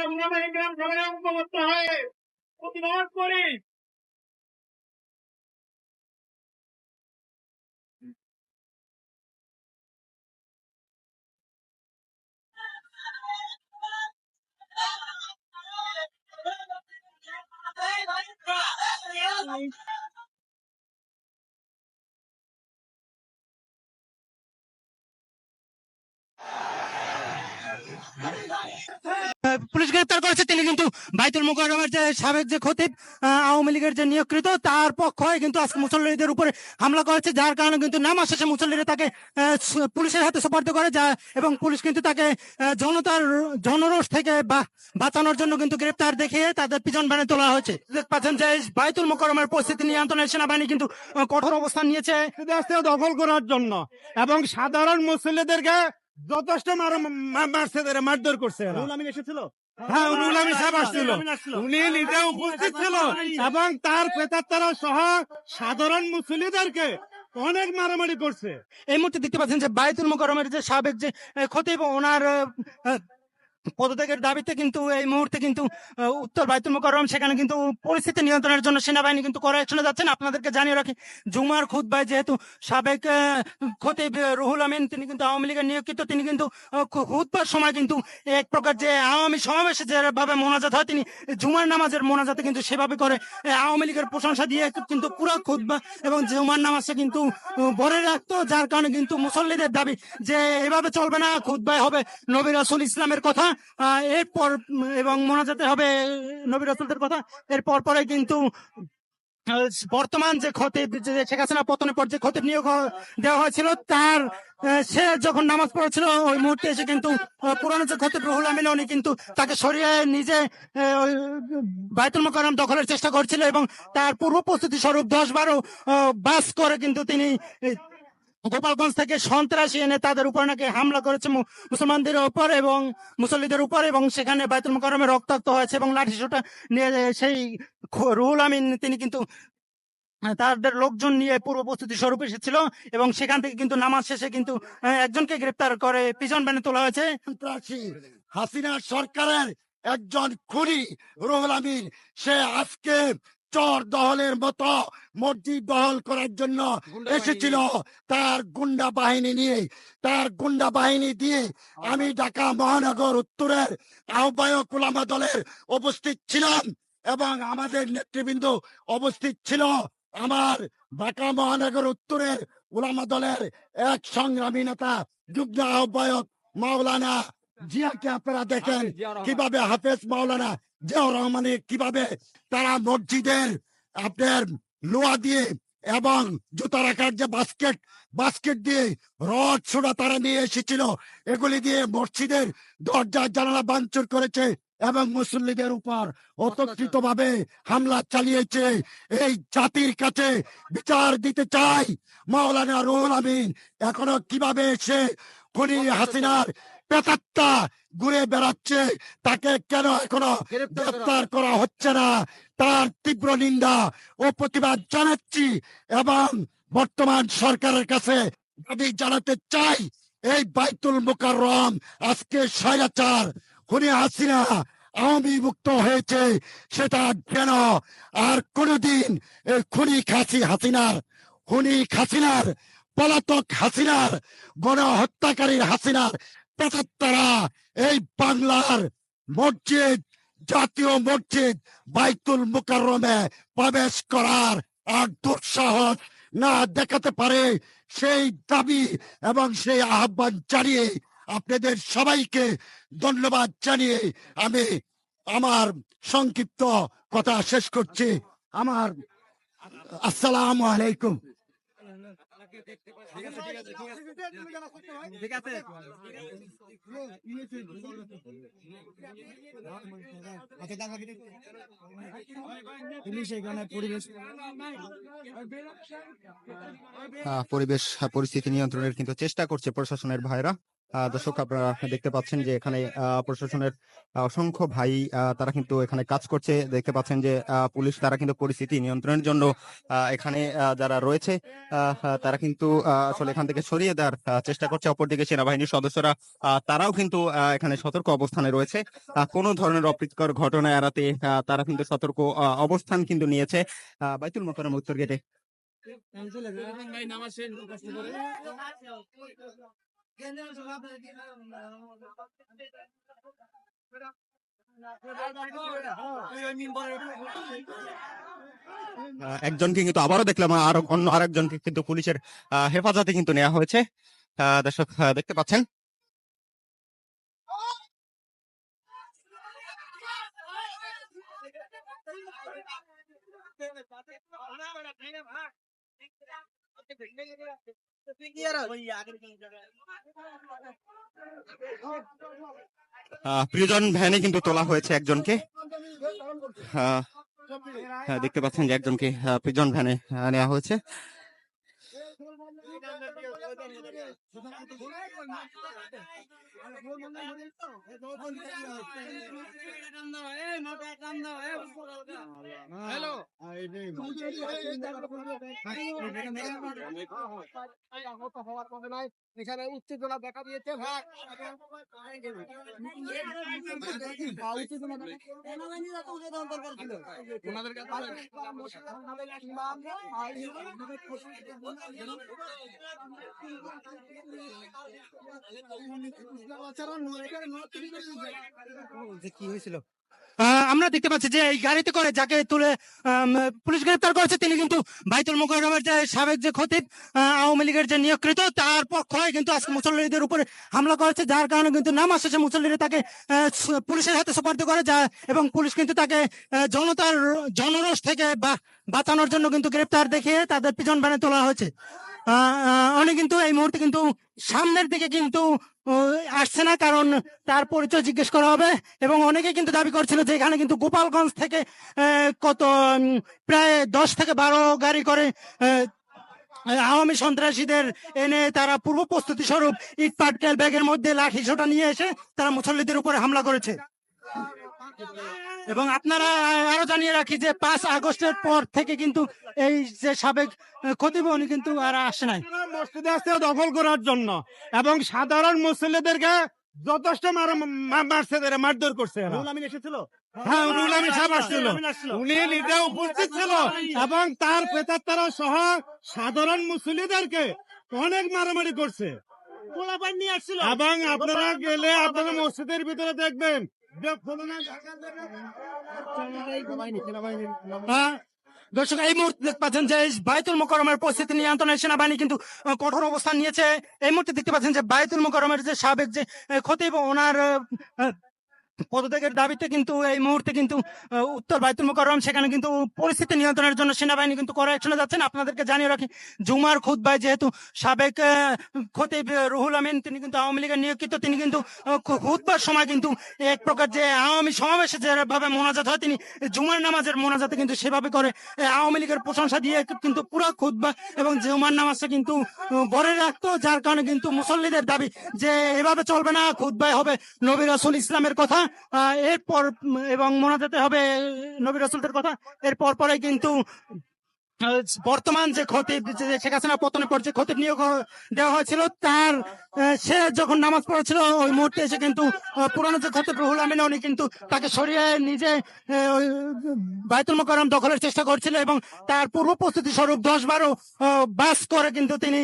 আমরা গ্রাম সবাই ঐক্যবদ্ধ হয়ে প্রতিবাদ করি আহ, পুলিশ গ্রেপ্তার করেছে। তিনি কিন্তু বাইতুল মোকাররমের যে সাবেক যে খতিব আওয়ামী লীগের যে নিয়োগকৃত, তার পক্ষ হয়ে কিন্তু আজকে মুসল্লিদের উপরে হামলা করেছে, যার কারণে কিন্তু নামাজ শেষে মুসল্লিরা তাকে পুলিশের হাতে সোপর্দ করে, যা, এবং পুলিশ কিন্তু তাকে জনতার জনরোষ থেকে বাঁচানোর জন্য কিন্তু গ্রেপ্তার দেখিয়ে তাদের পিছন বানে তোলা হয়েছে। পাচ্ছেন যে বাইতুল মোকাররমের পরিস্থিতি নিয়ন্ত্রণে সেনাবাহিনী কিন্তু কঠোর অবস্থান নিয়েছে। দখল করার জন্য। এবং সাধারণ মুসল্লিদেরকে যথেষ্ট মারছে তারা, মারধর করছে এরা। এসেছিল? হ্যাঁ রুল আমিন সাহেব আসছিল। উনি নিজে উপস্থিত ছিল। এবং তার প্রেতাত্মারা সহ সাধারণ মুসলিদেরকে অনেক মারামারি করছে। এই মুহূর্তে দেখতে পাচ্ছেন যে বায়তুল মোকাররমের যে সাবেক যে ক্ষতি খতিব ওনার পদত্যাগের দাবিতে কিন্তু এই মুহূর্তে কিন্তু উত্তর বায়তুল মোকাররম সেখানে কিন্তু পরিস্থিতি নিয়ন্ত্রণের জন্য সেনাবাহিনী কিন্তু করে শুনে যাচ্ছেন। আপনাদেরকে জানিয়ে রাখি, জুমার খুদ ভাই যেহেতু সাবেক খতিব রুহুল আমিন, তিনি কিন্তু আওয়ামী লীগের নিয়োগিত তিনি কিন্তু খুদবার সময় কিন্তু এক প্রকার যে আওয়ামী সমাবেশে যেভাবে মোনাজাত হয়, তিনি জুমার নামাজের মোনাজাতে কিন্তু সেভাবে করে আওয়ামী লীগের প্রশংসা দিয়ে কিন্তু পুরো খুদবা এবং জুমার নামাজে কিন্তু ভরে রাখতো, যার কারণে কিন্তু মুসল্লিদের দাবি যে এভাবে চলবে না খুদবায় হবে নবী রাসুল ইসলামের কথা। এরপর এবং মোনাজাতে হবে নবী রাসুলদের কথা। এরপর পরে কিন্তু বর্তমান যে খতিব শেখ হাসিনা পতনের পর যে খতিব নিয়োগ দেওয়া হয়েছিল, তার সে যখন নামাজ পড়েছিল, ওই মুহূর্তে এসে কিন্তু পুরানো যে খতিব রুহুল আমিন, উনি কিন্তু তাকে সরিয়ে নিজে বাইতুল মোকাররম দখলের চেষ্টা করছিল এবং তার পূর্ব প্রস্তুতি স্বরূপ দশ বারো বাস করে কিন্তু তিনি গোপালগঞ্জ থেকে সন্ত্রাসী এনে তাদের উপর নাকি হামলা করেছে মুসলমানদের উপর এবং মুসল্লিদের উপর এবং সেখানে বাইতুল মোকাররমে রক্তাক্ত হয়েছে এবং লাঠি লাঠিসোঁটা নিয়ে সেই রুহুল আমিন, তিনি কিন্তু তাদের লোকজন নিয়ে পূর্ব প্রস্তুতি স্বরূপ এসেছিল এবং সেখান থেকে কিন্তু নামাজ শেষে কিন্তু একজনকে গ্রেপ্তার করে পিছন ব্যানে তোলা হয়েছে। হাসিনা সরকারের একজন খুনি রুহুল আমিন, সে আজকে চর দহলের মতো মসজিদ দহল করার জন্য এসেছিল তার গুন্ডা বাহিনী নিয়ে তার গুন্ডা বাহিনী দিয়ে আমি ঢাকা মহানগর উত্তরের আহ্বায়ক উলামা দলের উপস্থিত ছিলাম এবং আমাদের নেতৃবৃন্দ অবস্থিত ছিল আমার ঢাকা মহানগর উত্তরের উলামা দলের এক সংগ্রামী নেতা যুগ্ম আহ্বায়ক মাওলানা জিয়াকে আপনারা দেখেন কীভাবে হাফেজ মাওলানা জিয়াউর রহমানে কীভাবে তারা মসজিদের আপনার লোহা দিয়ে এবং জুতা রাখার যে বাস্কেট বাস্কেট দিয়ে রড ছোড়া তারা নিয়ে এসেছিল, এগুলি দিয়ে মসজিদের দরজা জানালা ভাঙচুর করেছে এবং মুসল্লিদের উপর অতর্কিত ভাবে হামলা চালিয়েছে। এই জাতির কাছে বিচার দিতে চাই, মাওলানা রুহুল আমিন। এখনও কীভাবে সে খুনি হাসিনার পেতাত্তা ঘুরে বেড়াচ্ছে। তাকে কেন এখনও গ্রেপ্তার করা হচ্ছে না? তার তীব্র নিন্দা ও প্রতিবাদ জানাচ্ছি এবং বর্তমান সরকারের কাছে দাবি জানাতে চাই। এই বাইতুল মুকাররম আজকে স্বৈরাচার খুনি হাসিনা আওয়ামী মুক্ত হয়েছে। সেটা যেন আর কোনোদিন এই খুনি খাসি হাসিনার খুনি হাসিনার পলাতক হাসিনার গণহত্যাকারীর হাসিনার পেতাত্তারা এই বাংলার মসজিদ, জাতীয় মসজিদ বাইতুল মুকাররমে প্রবেশ করার আর দুঃসাহস না দেখাতে পারে। সেই দাবি এবং সেই আহ্বান জানিয়ে আপনাদের সবাইকে ধন্যবাদ জানিয়ে আমি আমার সংক্ষিপ্ত কথা শেষ করছি। আমার আসসালামু আলাইকুম। আহ, পরিবেশ আহ, পরিস্থিতি নিয়ন্ত্রণের কিন্তু চেষ্টা করছে প্রশাসনের ভাইরা। দর্শক, আপনারা দেখতে পাচ্ছেন যে এখানে প্রশাসনের অসংখ্য ভাই তারা কিন্তু এখানে কাজ করছে। দেখতে পাচ্ছেন যে পুলিশ তারা কিন্তু পরিস্থিতি নিয়ন্ত্রণের জন্য এখানে যারা রয়েছে তারা কিন্তু আসলে এখান থেকে সরিয়ে দেওয়ার চেষ্টা করছে। অপরদিকে সেনাবাহিনীর সদস্যরা তারাও কিন্তু এখানে সতর্ক অবস্থানে রয়েছে। কোনো ধরনের অপ্রীতিকর ঘটনা এড়াতে তারা কিন্তু সতর্ক অবস্থান কিন্তু নিয়েছে বাইতুল মোকাররম উত্তর গেটে। একজনকে কিন্তু আবারও দেখলাম, আর অন্য আরেকজনকে কিন্তু পুলিশের হেফাজতে কিন্তু নেওয়া হয়েছে। দর্শক দেখতে পাচ্ছেন। আহ, প্রিয়জন ভ্যানে কিন্তু তোলা হয়েছে একজনকে। হ্যাঁ, দেখতে পাচ্ছেন যে একজনকে প্রিজন ভ্যানে নেওয়া হয়েছে। উত্তেজনা দেখা দিয়েছে ভাগ কি হয়েছিল? আমরা দেখতে পাচ্ছি যে এই গাড়িতে করে যাকে তুলে পুলিশ গ্রেপ্তার করেছে, তিনি কিন্তু বাইতুল মোকাররমের যে সাবেক যে খতিব আওয়ামী লীগের যে নিয়োগকৃত, তার পক্ষ কিন্তু আজকে মুসল্লিদের উপরে হামলা করেছে, যার কারণে কিন্তু নামাজ শেষে মুসল্লিরা তাকে পুলিশের হাতে সুপার্দ করে, যা, এবং পুলিশ কিন্তু তাকে জনতার জনরোষ থেকে বাঁচানোর জন্য কিন্তু গ্রেপ্তার দেখিয়ে তাদের পিছন ভ্যানে তোলা হয়েছে। উনি কিন্তু এই মুহূর্তে কিন্তু সামনের দিকে কিন্তু আসছে না, কারণ তার পরিচয় জিজ্ঞেস করা হবে। এবং অনেকে কিন্তু দাবি করছিল যে এখানে কিন্তু গোপালগঞ্জ থেকে কত প্রায় দশ থেকে বারো গাড়ি করে আওয়ামী সন্ত্রাসীদের এনে তারা পূর্ব প্রস্তুতি স্বরূপ ইট পাটকেল ব্যাগের মধ্যে লাঠি ছোটা নিয়ে এসে তারা মুসল্লিদের উপরে হামলা করেছে। এবং আপনারা আরও জানিয়ে রাখি যে পাঁচ আগস্টের পর থেকে কিন্তু এই যে সাবেক খতিব উনি কিন্তু আর আসে নাই। মসজিদে আসছে দখল করার জন্য এবং সাধারণ মুসল্লিদেরকে যথেষ্ট মারছে এরা, মারধর করছে এরা। হ্যাঁ রুল আমি সাহেব আসছিল। উনি নিজে উপস্থিত ছিল এবং তার পেতাত্তারা সহ সাধারণ মুসল্লিদেরকে অনেক মারামারি করছে। এবং আপনারা গেলে আপনারা মসজিদের ভিতরে দেখবেন দর্শক, এই মুহূর্তে দেখতে পাচ্ছেন যে বায়তুল মোকরমের পরিস্থিতি নিয়ন্ত্রণে সেনাবাহিনী কিন্তু কঠোর অবস্থান নিয়েছে। এই মুহূর্তে দেখতে পাচ্ছেন যে বায়তুল মোকরমের যে সাবেক যে ক্ষতি ওনার পদত্যাগের দাবিতে কিন্তু এই মুহূর্তে কিন্তু উত্তর বায়তুল মোকরম সেখানে কিন্তু পরিস্থিতি নিয়ন্ত্রণের জন্য সেনাবাহিনী কিন্তু করে অ্যাকশনে যাচ্ছেন। আপনাদেরকে জানিয়ে রাখি জুমার খুদ্বায় যেহেতু সাবেক খতিব রুহুল আমিন তিনি কিন্তু আওয়ামী লীগের নিয়োগিত তিনি কিন্তু আহ, সময় কিন্তু এক প্রকার যে আওয়ামী সমাবেশে যেভাবে মোনাজাত হয় তিনি জুমার নামাজের মোনাজাতে কিন্তু সেভাবে করে আওয়ামী লীগের প্রশংসা দিয়ে কিন্তু পুরো খুতবা এবং জুমার নামাজটা কিন্তু ভরে রাখতো যার কারণে কিন্তু মুসল্লিদের দাবি যে এভাবে চলবে না খুতবায় হবে নবী রাসুল ইসলামের কথা। এরপর এবং মোনাজাতে হবে, নবী রাসুলদের কথা, এরপর পরে কিন্তু বর্তমান যে খতিব শেখ হাসিনা পতনের পর যে খতিব নিয়োগ দেওয়া হয়েছিল, তার সে যখন নামাজ পড়েছিল, ওই মুহূর্তে এসে কিন্তু পুরানো যে খতিব রুহুল আমিন, উনি কিন্তু তাকে সরিয়ে নিজে বাইতুল মোকাররম দখলের চেষ্টা করছিল এবং তার পূর্ব প্রস্তুতি স্বরূপ দশ বারো বাস করে কিন্তু তিনি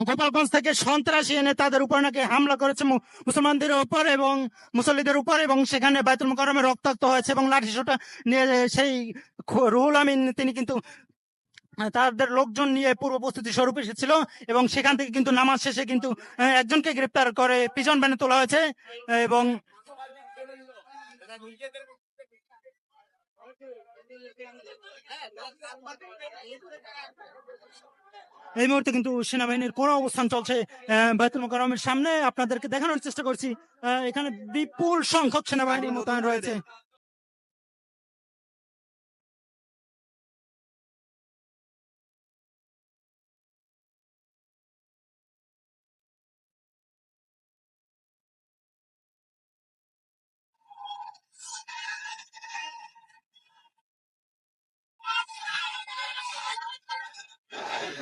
গোপালগঞ্জ থেকে সন্ত্রাসী এনে তাদের উপর নাকি হামলা করেছে মুসলমানদের উপর এবং মুসল্লিদের উপর এবং সেখানে বাইতুল মোকাররমে রক্তাক্ত হয়েছে এবং লাঠি সোটা নিয়ে সেই রুহুল আমিন, তিনি কিন্তু তাদের লোকজন নিয়ে পূর্ব প্রস্তুতি স্বরূপ এসেছিল এবং সেখান থেকে কিন্তু নামাজ শেষে কিন্তু একজনকে গ্রেপ্তার করে পিজন ব্যানে তোলা হয়েছে এবং এই মুহূর্তে কিন্তু সেনাবাহিনীর কোন অবস্থান চলছে বাইতুল মোকারমের সামনে। আপনাদেরকে দেখানোর চেষ্টা করছি এখানে বিপুল সংখ্যক সেনাবাহিনী মোতায়েন রয়েছে।